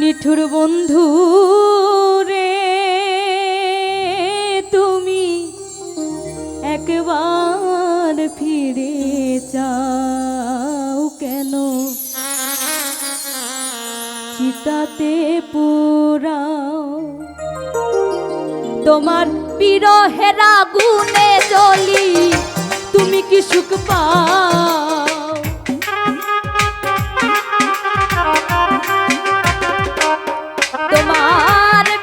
নিঠুর বন্ধু রে, তুমি একবার ফিরে যাও কেন? চিতাতে পুরাও তোমার বিরহেরা গুনে চলি তুমি কি সুখ পাও?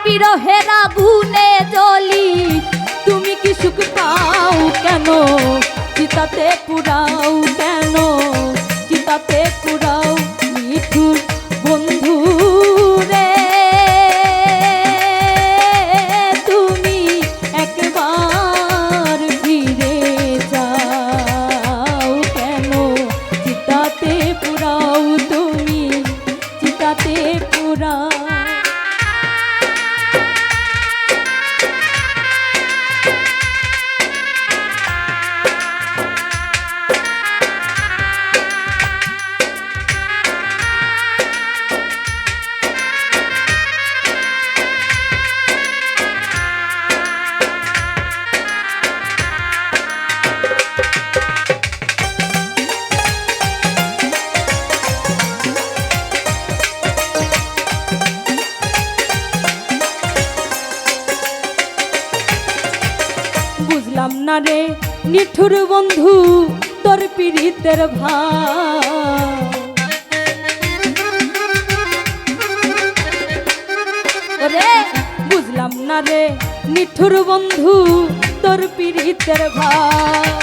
বিরহেরা গুনে চলি তুমি কি সুখ পাও কেন? চিতাতে পুরাও কেন? চিতাতে পুরাও মিঠুর বন্ধু রে। তুমি একবার ফিরে যাও কেন? চিতাতে পুরাও না রে নিঠুর বন্ধু, তোর পীড়িতের ভাব ওরে, বুঝলাম না রে, নিঠুর বন্ধু, তোর পীড়িতের ভাব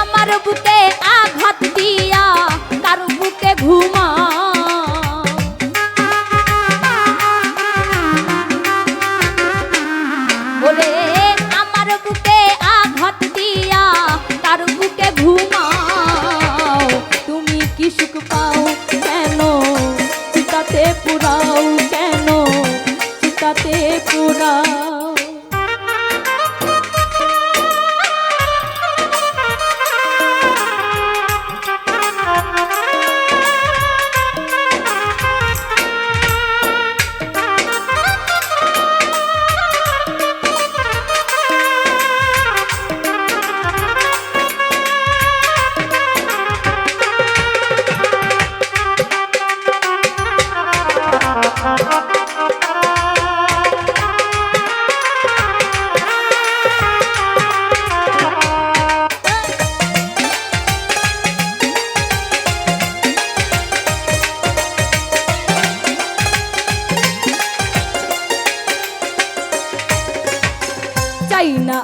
আমার বুকে আঘাত দিয়া, কারও বুকে ঘুমা আঘাত দিয়া তার বুকে ঘুমাও। তুমি কি সুখ পাও কেন? চিতাতে পুরাও কেন? চিতাতে পুরাও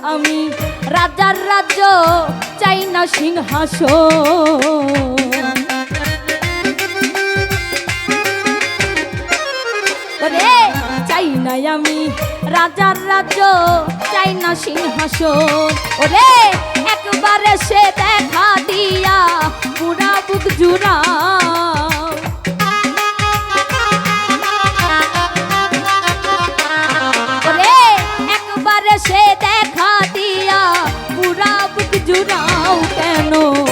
আমি রাজার রাজ্য চাই না সিংহাসন। ওরে, চাই না আমি রাজার রাজ্য চাই না সিংহাসন। ওরে, একবারে সে দেখা দিয়া পুরা বুক জুড়াও কেন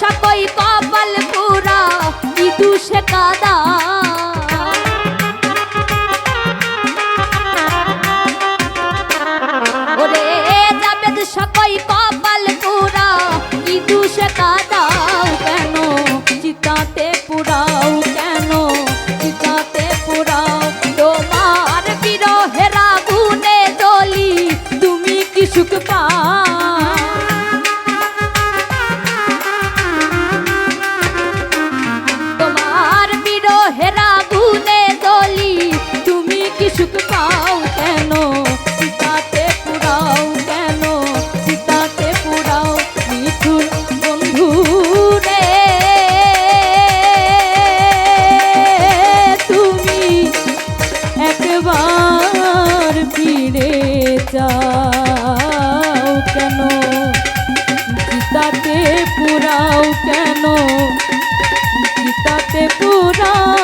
সকই কপাল পুরা ইদু সে কাদা। গীতাতে পুরাও কেন? গীতাতে পুরাও